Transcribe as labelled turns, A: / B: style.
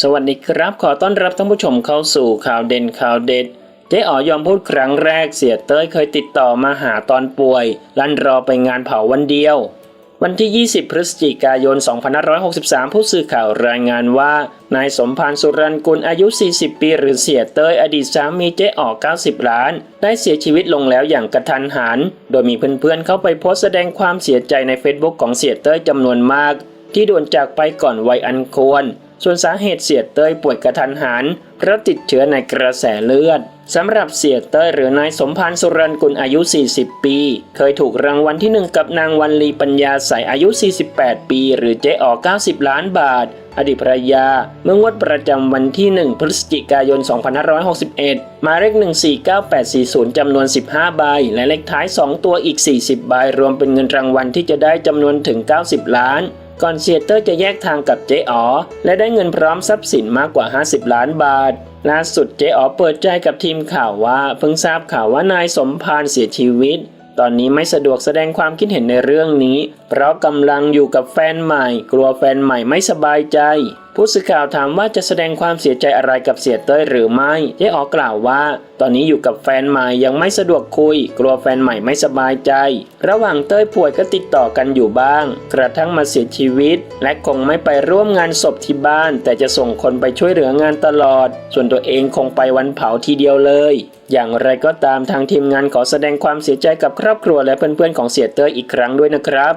A: สวัสดีครับ ขอต้อนรับท่านผู้ชมเข้าสู่ข่าวเด่นข่าวเด็ดเจ๊อ๋อยอมพูดครั้งแรกเสียเต้ยเคยติดต่อมาหาตอนป่วย ลั่นรอไปงานเผาวันเดียว วันที่ 20 พฤศจิกายน 2563 ผู้สื่อข่าวรายงานว่า นายสมพานสุรันกุลอายุ 40 ปี หรือเสียเต้ยอดีตสามีเจ๊อ๋อ90 ล้าน ได้เสียชีวิตลงแล้วอย่างกระทันหัน โดยมีเพื่อนๆเข้าไปโพสต์แสดงความเสียใจในเฟซบุ๊กของเสียเต้ยจำนวนมาก ที่ด่วนจากไปก่อนวัยอันควร ส่วนสาเหตุเสียเต้ยป่วยกระทันหันเพราะติดเชื้อในกระแสเลือดสำหรับเสียเต้ยหรือนายสมพานสุรันกุลอายุ 40 ปี เคยถูกรางวัลที่หนึ่งกับนางวันลีปัญญาใสอายุ 48 ปี หรือเจ๊อ๋อ90 ล้านบาท อดีตภรรยา เมื่องวดประจำวันที่ 1 พฤศจิกายน 2561 มาเลข 149840 จำนวน 15 ใบ และเลขท้าย 2 ตัวอีก 40 ใบ รวมเป็นเงินรางวัลที่จะได้จำนวนถึง 90 ล้าน ก่อนเสียเตอร์จะแยกทางกับเจ๊อ๋อ และได้เงินพร้อมทรัพย์สินมากกว่า 50 ล้านบาท ล่าสุดเจ๊อ๋อเปิดใจกับทีมข่าวว่า เพิ่งทราบข่าวว่านายสมพานเสียชีวิต ตอนนี้ไม่สะดวกแสดงความคิดเห็นในเรื่องนี้ เพราะกำลังอยู่กับแฟนใหม่ กลัวแฟนใหม่ไม่สบายใจ ผู้สื่อข่าวถามว่าจะแสดงความเสียใจอะไรกับเสียเต้ยหรือไม่เจ๊อ๋อกล่าวว่า ตอนนี้อยู่กับแฟนใหม่ยังไม่สะดวกคุย กลัวแฟนใหม่ไม่สบายใจ ระหว่างเต้ยป่วยก็ติดต่อกันอยู่บ้าง กระทั่งมาเสียชีวิต และคงไม่ไปร่วมงานศพที่บ้าน แต่จะส่งคนไปช่วยเหลืองานตลอด ส่วนตัวเองคงไปวันเผาทีเดียวเลยอย่างไรก็ตามทางทีมงานขอแสดงความเสียใจกับครอบครัวและเพื่อนๆของเสียเต้ยอีกครั้งด้วยนะครับ